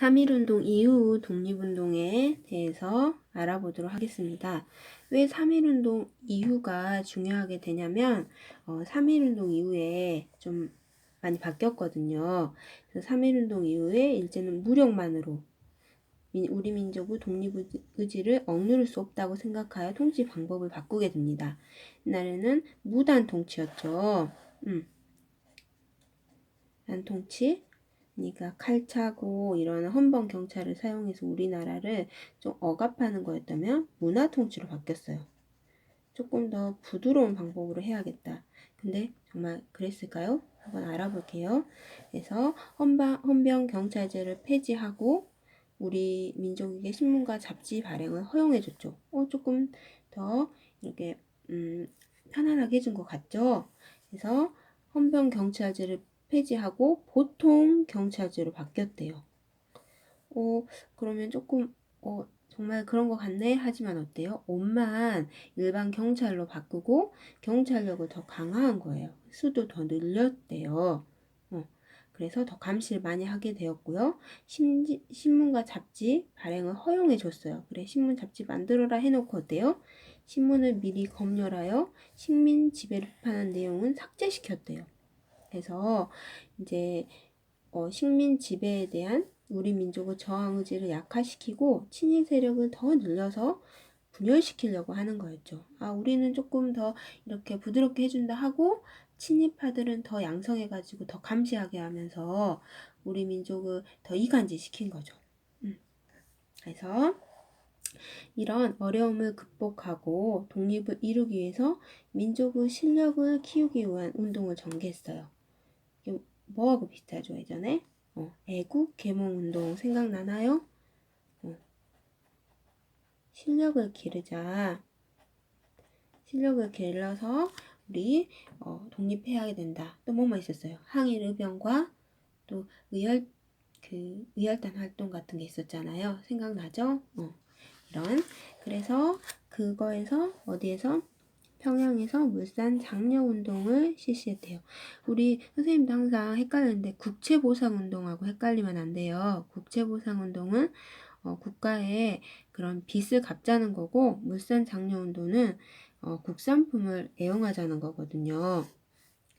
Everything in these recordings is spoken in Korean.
3.1운동 이후 독립운동에 대해서 알아보도록 하겠습니다. 왜 3.1운동 이후가 중요하게 되냐면 어, 3.1운동 이후에 좀 많이 바뀌었거든요. 그래서 3.1운동 이후에 일제는 무력만으로 우리 민족의 독립 의지를 억누를 수 없다고 생각하여 통치 방법을 바꾸게 됩니다. 옛날에는 무단 통치였죠. 음. 단 통치, 그러니까 칼차고 이런 헌법 경찰을 사용해서 우리나라를 좀 억압하는 거였다면 문화 통치로 바뀌었어요. 조금 더 부드러운 방법으로 해야겠다. 근데 정말 그랬을까요? 한번 알아볼게요. 그래서 헌방, 헌병 경찰제를 폐지하고 우리 민족에게 신문과 잡지 발행을 허용해줬죠. 어, 조금 더 이렇게 음, 편안하게 해준 것 같죠? 그래서 헌병 경찰제를 폐지하고 보통 경찰제로 바뀌었대요. 어, 그러면 조금 어, 정말 그런 것 같네 하지만 어때요? 옷만 일반 경찰로 바꾸고 경찰력을 더 강화한 거예요. 수도 더 늘렸대요. 어, 그래서 더 감시를 많이 하게 되었고요. 신지, 신문과 잡지 발행을 허용해 줬어요. 그래 신문 잡지 만들어라 해놓고 어때요? 신문을 미리 검열하여 식민 지배를 비판한 내용은 삭제시켰대요. 그래서 이제 어, 식민 지배에 대한 우리 민족의 저항 의지를 약화시키고 친일 세력을 더 늘려서 분열시키려고 하는 거였죠. 아, 우리는 조금 더 이렇게 부드럽게 해준다 하고 친일파들은 더 양성해가지고 더 감시하게 하면서 우리 민족을 더 이간질 시킨 거죠. 음. 그래서 이런 어려움을 극복하고 독립을 이루기 위해서 민족의 실력을 키우기 위한 운동을 전개했어요. 뭐하고 비슷하죠 예전에? 어, 애국 개몽 운동 생각나나요? 어. 실력을 기르자. 실력을 길러서 우리 어, 독립해야 된다. 또 뭐뭐 있었어요? 항일 의병과 또 의열 그 의열단 활동 같은 게 있었잖아요. 생각나죠? 어. 이런 그래서 그거에서 어디에서 평양에서 물산 장려 운동을 실시했대요. 우리 선생님도 항상 헷갈리는데 국채 보상 운동하고 헷갈리면 안 돼요. 국채 보상 운동은 어, 국가의 그런 빚을 갚자는 거고 물산 장려 운동은 어, 국산품을 애용하자는 거거든요.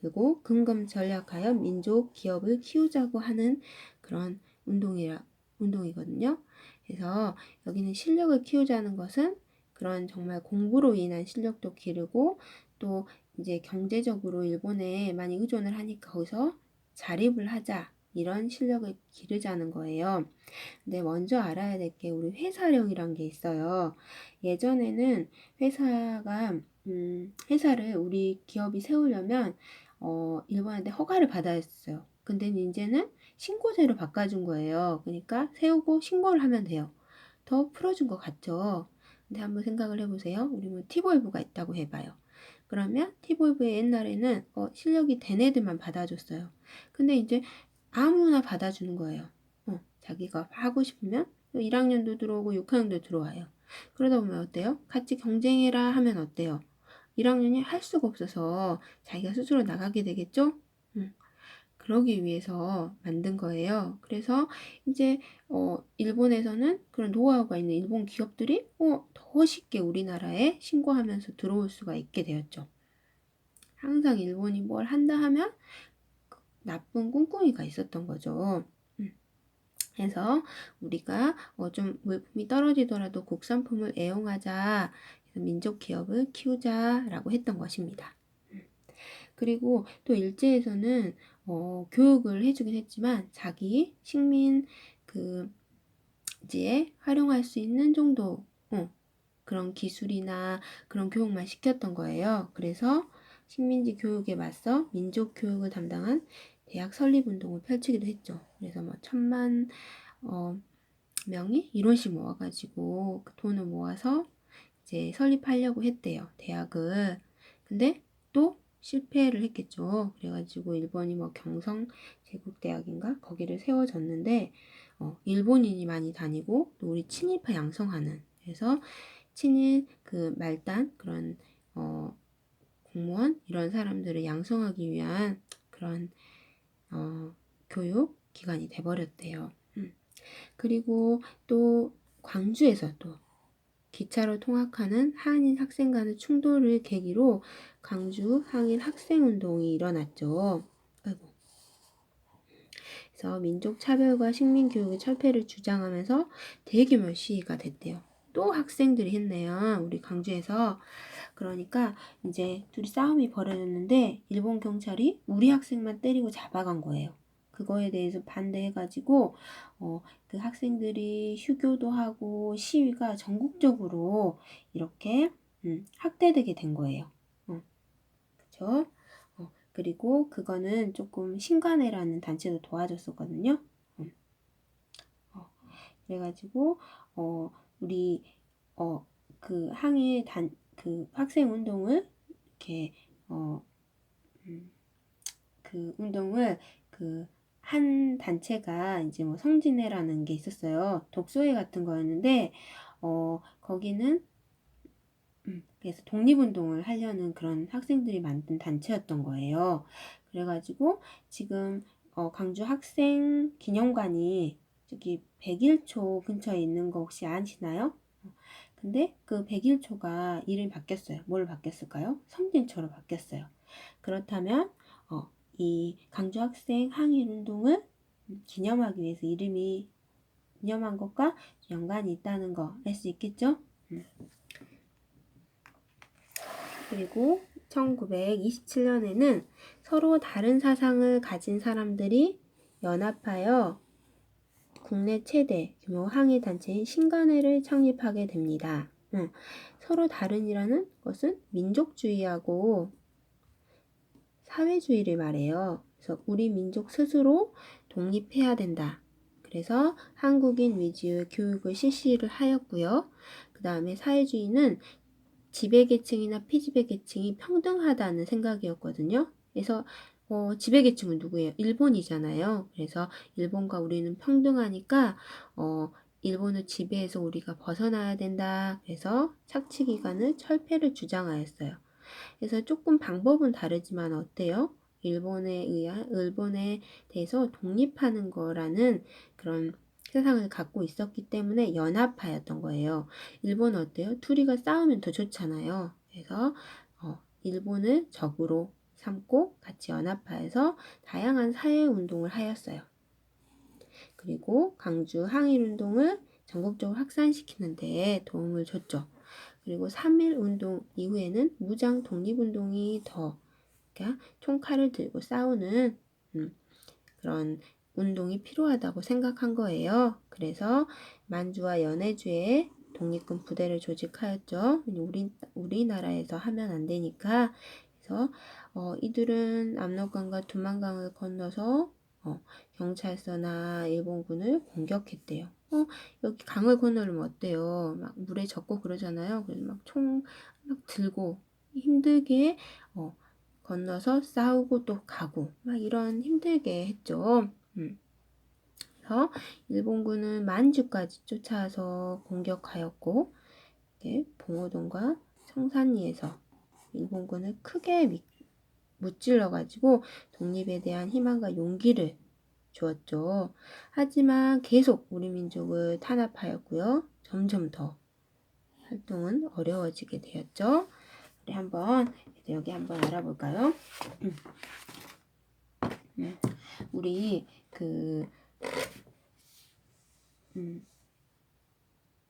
그리고 근검 전략하여 민족 기업을 키우자고 하는 그런 운동이라 운동이거든요. 그래서 여기는 실력을 키우자는 것은 그런 정말 공부로 인한 실력도 기르고 또 이제 경제적으로 일본에 많이 의존을 하니까 거기서 자립을 하자 이런 실력을 기르자는 거예요. 근데 먼저 알아야 될 게 우리 회사령이란 게 있어요. 예전에는 회사가 음, 회사를 우리 기업이 세우려면 어, 일본한테 허가를 받아야 했어요. 근데 이제는 신고제로 바꿔준 거예요. 그러니까 세우고 신고를 하면 돼요. 더 풀어준 것 같죠. 근데 한번 생각을 해보세요. 우리 뭐 티볼브가 있다고 해봐요. 그러면 티볼브의 옛날에는 어, 실력이 된 애들만 받아줬어요. 근데 이제 아무나 받아주는 거예요. 어, 자기가 하고 싶으면 1학년도 들어오고 6학년도 들어와요. 그러다 보면 어때요? 같이 경쟁해라 하면 어때요? 1학년이 할 수가 없어서 자기가 스스로 나가게 되겠죠? 응. 그러기 위해서 만든 거예요. 그래서 이제 어, 일본에서는 그런 노하우가 있는 일본 기업들이 어, 더 쉽게 우리나라에 신고하면서 들어올 수가 있게 되었죠. 항상 일본이 뭘 한다 하면 나쁜 꿍꿍이가 있었던 거죠. 음. 그래서 우리가 어, 좀 물품이 떨어지더라도 국산품을 애용하자. 민족 기업을 키우자라고 했던 것입니다. 음. 그리고 또 일제에서는 어, 교육을 해주긴 했지만 자기 식민 그 이제 활용할 수 있는 정도 어, 그런 기술이나 그런 교육만 시켰던 거예요. 그래서 식민지 교육에 맞서 민족 교육을 담당한 대학 설립 운동을 펼치기도 했죠. 그래서 뭐 천만 어, 명이 이론씩 모아가지고 그 돈을 모아서 이제 설립하려고 했대요. 대학을. 근데 또 실패를 했겠죠. 그래가지고 일본이 뭐 경성 제국대학인가 거기를 세워졌는데 어, 일본인이 많이 다니고 또 우리 친일파 양성하는 그래서 친일 그 말단 그런 어, 공무원 이런 사람들을 양성하기 위한 그런 어, 교육 기관이 돼버렸대요. 음. 그리고 또 광주에서 또 기차로 통학하는 한인 학생 간의 충돌을 계기로 광주 항일 학생 운동이 일어났죠. 아이고. 그래서 민족 차별과 식민 교육의 철폐를 주장하면서 대규모 시위가 됐대요. 또 학생들이 했네요. 우리 광주에서. 그러니까 이제 둘이 싸움이 벌어졌는데 일본 경찰이 우리 학생만 때리고 잡아간 거예요. 그거에 대해서 반대해가지고 어, 그 학생들이 휴교도 하고 시위가 전국적으로 이렇게 음, 확대되게 된 거예요. 어, 그죠? 어, 그리고 그거는 조금 신간회라는 단체도 도와줬었거든요. 음. 어, 그래가지고 어, 우리 어, 그 항일 단 그 학생 운동을 이렇게 어, 음, 그 운동을 그 한 단체가 이제 뭐 성진회라는 게 있었어요. 독서회 같은 거였는데 어 거기는 음, 그래서 독립운동을 하려는 그런 학생들이 만든 단체였던 거예요. 그래가지고 지금 어, 광주 학생 기념관이 저기 101초 근처에 있는 거 혹시 아시나요? 근데 그 101초가 이름이 바뀌었어요. 뭘 바뀌었을까요? 성진초로 바뀌었어요. 그렇다면 어, 이 강주 학생 항일 운동을 기념하기 위해서 이름이 기념한 것과 연관이 있다는 거 알 수 있겠죠? 음. 그리고 1927년에는 서로 다른 사상을 가진 사람들이 연합하여 국내 최대 규모 항해 단체인 신간회를 창립하게 됩니다. 음, 서로 다른이라는 것은 민족주의하고 사회주의를 말해요. 그래서 우리 민족 스스로 독립해야 된다. 그래서 한국인 위주의 교육을 실시를 하였고요. 그 다음에 사회주의는 지배계층이나 피지배계층이 평등하다는 생각이었거든요. 그래서 어, 지배계층은 누구예요? 일본이잖아요. 그래서 일본과 우리는 평등하니까 어, 일본을 지배해서 우리가 벗어나야 된다. 그래서 착취기관을 철폐를 주장하였어요. 그래서 조금 방법은 다르지만 어때요? 일본에 의한 일본에 대해서 독립하는 거라는 그런 세상을 갖고 있었기 때문에 연합하였던 거예요. 일본 어때요? 둘이가 싸우면 더 좋잖아요. 그래서 어, 일본을 적으로 삼고 같이 연합하여서 다양한 사회 운동을 하였어요. 그리고 강주 항일 운동을 전국적으로 확산시키는 데 도움을 줬죠. 그리고 3.1 운동 이후에는 무장 독립운동이 더 그러니까 총칼을 들고 싸우는 음, 그런 운동이 필요하다고 생각한 거예요. 그래서 만주와 연해주에 독립군 부대를 조직하였죠. 우리 우리나라에서 하면 안 되니까 그래서 어, 이들은 압록강과 두만강을 건너서 어, 경찰서나 일본군을 공격했대요. 어, 여기 강을 건너면 어때요? 막 물에 젖고 그러잖아요. 그래서 막 총 막 들고 힘들게 어, 건너서 싸우고 또 가고 막 이런 힘들게 했죠. 음. 그래서 일본군은 만주까지 쫓아와서 공격하였고 봉오동과 성산리에서 일본군을 크게 무찔러 가지고 독립에 대한 희망과 용기를 주었죠. 하지만 계속 우리 민족을 탄압하였고요. 점점 더 활동은 어려워지게 되었죠. 우리 한번 여기 한번 알아볼까요? 음. 음. 우리 그 음.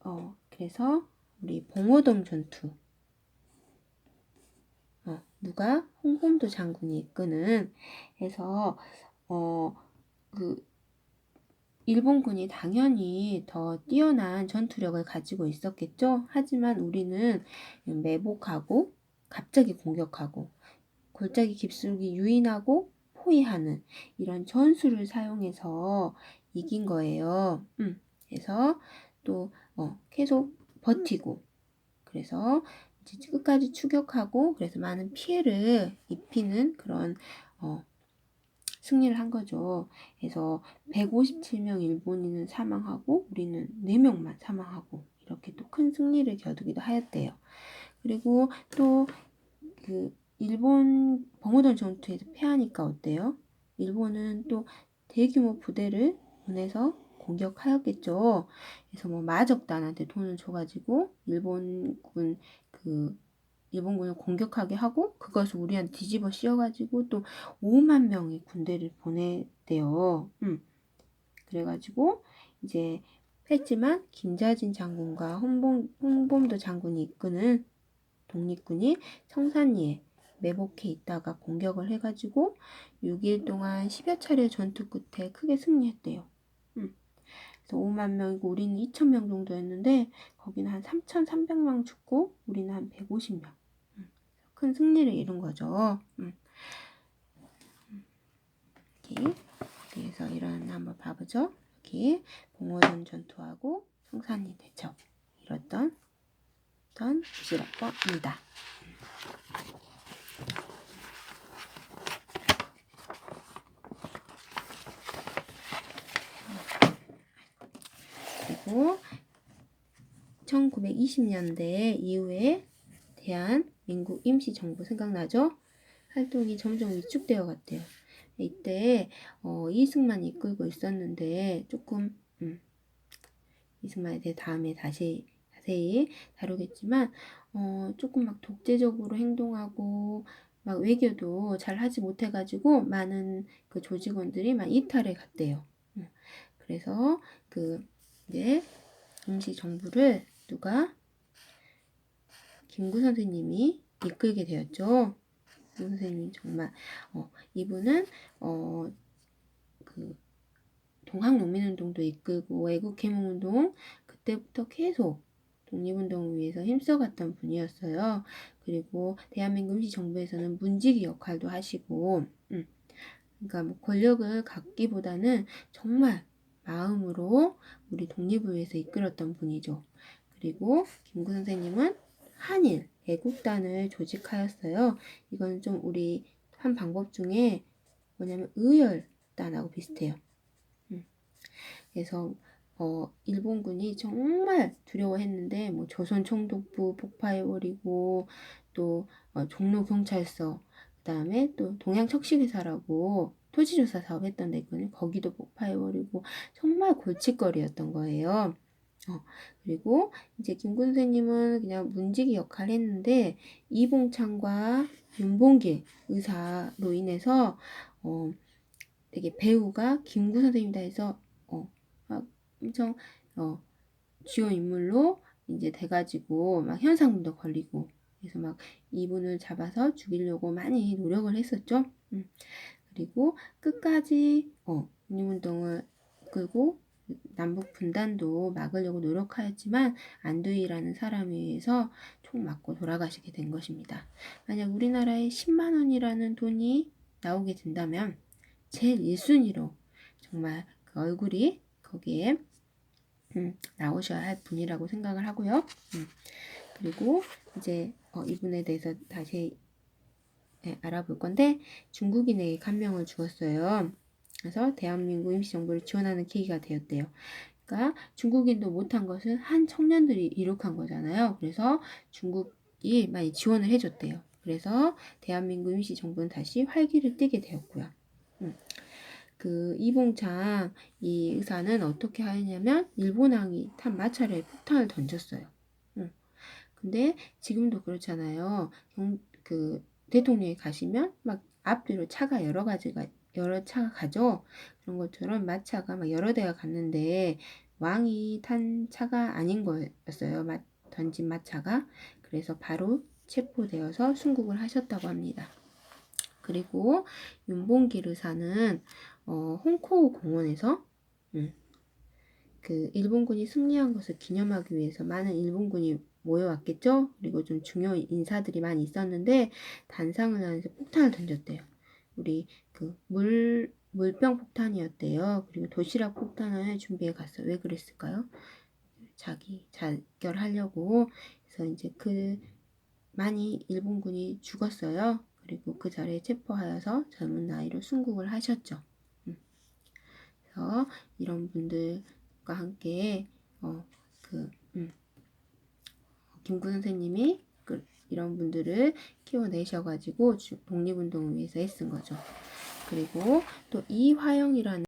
어, 그래서 우리 봉오동 전투 어, 누가 홍범도 장군이 이끄는 해서 어, 그 일본군이 당연히 더 뛰어난 전투력을 가지고 있었겠죠. 하지만 우리는 매복하고 갑자기 공격하고 골짜기 깊숙이 유인하고 포위하는 이런 전술을 사용해서 이긴 거예요. 음, 그래서 또 어, 계속 버티고 그래서 끝까지 추격하고 그래서 많은 피해를 입히는 그런 어, 승리를 한 거죠. 그래서 157명 일본인은 사망하고 우리는 4명만 사망하고 이렇게 또 큰 승리를 거두기도 하였대요. 그리고 또 그 일본 봉오동 전투에서 패하니까 어때요? 일본은 또 대규모 부대를 보내서 공격하였겠죠. 그래서 뭐 마적단한테 돈을 줘가지고 일본군 그 일본군을 공격하게 하고 그것을 우리한테 뒤집어 씌워가지고 또 5만 명의 군대를 보내대요. 음. 그래가지고 이제 했지만 김자진 장군과 홍범, 홍범도 장군이 이끄는 독립군이 청산리에 매복해 있다가 공격을 해가지고 6일 동안 10여 차례 전투 끝에 크게 승리했대요. 음. 그래서 5만 명이고 우리는 2천 명 정도였는데 거기는 한 3,300명 죽고 우리는 한 150명. 음. 큰 승리를 이룬 거죠. 음. 이렇게 여기에서 일어난 한번 봐보죠. 여기 봉오동 전투하고 성산리 대첩 이뤘던 던 부시라고 합니다. 그리고 1920년대 이후에 대한 민국 임시정부 생각나죠? 활동이 점점 위축되어 갔대요. 이때 어, 이승만이 이끌고 있었는데 조금 음, 이승만에 대해 다음에 다시 자세히 다루겠지만 어, 조금 막 독재적으로 행동하고 막 외교도 잘 하지 못해가지고 많은 그 조직원들이 막 이탈해 갔대요. 음, 그래서 그 이제 임시 정부를 누가 김구 선생님이 이끌게 되었죠. 김구 선생님 정말 어, 이분은 어, 그 동학농민운동도 이끌고 애국개몽운동 그때부터 계속 독립운동을 위해서 힘써갔던 분이었어요. 그리고 대한민국 임시정부에서는 문지기 역할도 하시고, 음, 그러니까 뭐 권력을 갖기보다는 정말 마음으로 우리 독립을 위해서 이끌었던 분이죠. 그리고 김구 선생님은 한일 애국단을 조직하였어요. 이건 좀 우리 한 방법 중에 뭐냐면 의열단하고 비슷해요. 음. 그래서 어, 일본군이 정말 두려워했는데 뭐 조선 총독부 폭파해버리고 또 어, 종로 경찰서 그다음에 또 동양 척식회사라고 토지조사 사업 했던 데거든요. 거기도 폭파해버리고 정말 골칫거리였던 거예요. 어, 그리고 이제 김군 선생님은 그냥 문지기 역할을 했는데 이봉창과 윤봉길 의사로 인해서 어, 되게 배우가 김구 선생님이다 해서 어, 막 엄청 어, 주요 인물로 이제 돼가지고 막 현상금도 걸리고 그래서 막 이분을 잡아서 죽이려고 많이 노력을 했었죠. 음. 그리고 끝까지 어, 독립운동을 끌고 남북 분단도 막으려고 노력하였지만 안두희라는 사람에 의해서 총 맞고 돌아가시게 된 것입니다. 만약 우리나라에 10만 원이라는 돈이 나오게 된다면 제일 1순위로 정말 그 얼굴이 거기에 음, 나오셔야 할 분이라고 생각을 하고요. 음, 그리고 이제 어, 이분에 대해서 다시 네, 알아볼 건데 중국인에게 감명을 주었어요. 그래서 대한민국 임시정부를 지원하는 계기가 되었대요. 그러니까 중국인도 못한 것은 한 청년들이 이룩한 거잖아요. 그래서 중국이 많이 지원을 해줬대요. 그래서 대한민국 임시정부는 다시 활기를 띠게 되었고요. 음. 그 이봉창 이 의사는 어떻게 하였냐면 일본항이 탄 마차를 폭탄을 던졌어요. 음. 근데 지금도 그렇잖아요. 경, 그 대통령이 가시면 막 앞뒤로 차가 여러 가지가 여러 차가 가죠. 그런 것처럼 마차가 막 여러 대가 갔는데 왕이 탄 차가 아닌 거였어요. 마, 던진 마차가. 그래서 바로 체포되어서 순국을 하셨다고 합니다. 그리고 윤봉길 의사는 어, 홍코 공원에서 음, 그 일본군이 승리한 것을 기념하기 위해서 많은 일본군이 모여왔겠죠. 그리고 좀 중요 인사들이 많이 있었는데 단상을 하면서 폭탄을 던졌대요. 우리 그 물 물병 폭탄이었대요. 그리고 도시락 폭탄을 준비해 갔어요. 왜 그랬을까요? 자기 자결하려고 그래서 이제 그 많이 일본군이 죽었어요. 그리고 그 자리에 체포하여서 젊은 나이로 순국을 하셨죠. 음. 그래서 이런 분들과 함께 어, 그 음. 김구 선생님이 그 이런 분들을 키워내셔가지고 독립운동을 위해서 애쓴 거죠. 그리고 또 이화영이라는